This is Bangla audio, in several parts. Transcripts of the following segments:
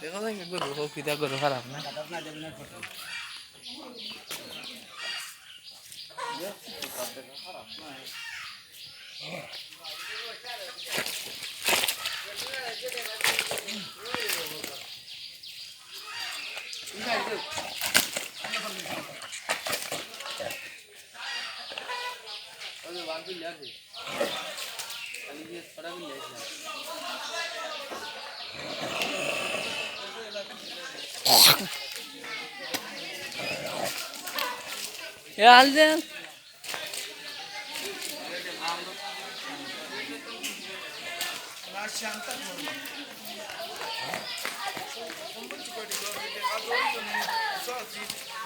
দেখো যাক গরু হোক কিতা গরু খারাপ না Geldim. Bunlar çanta mı?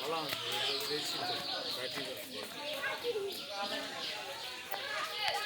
好浪子，这微，来这个。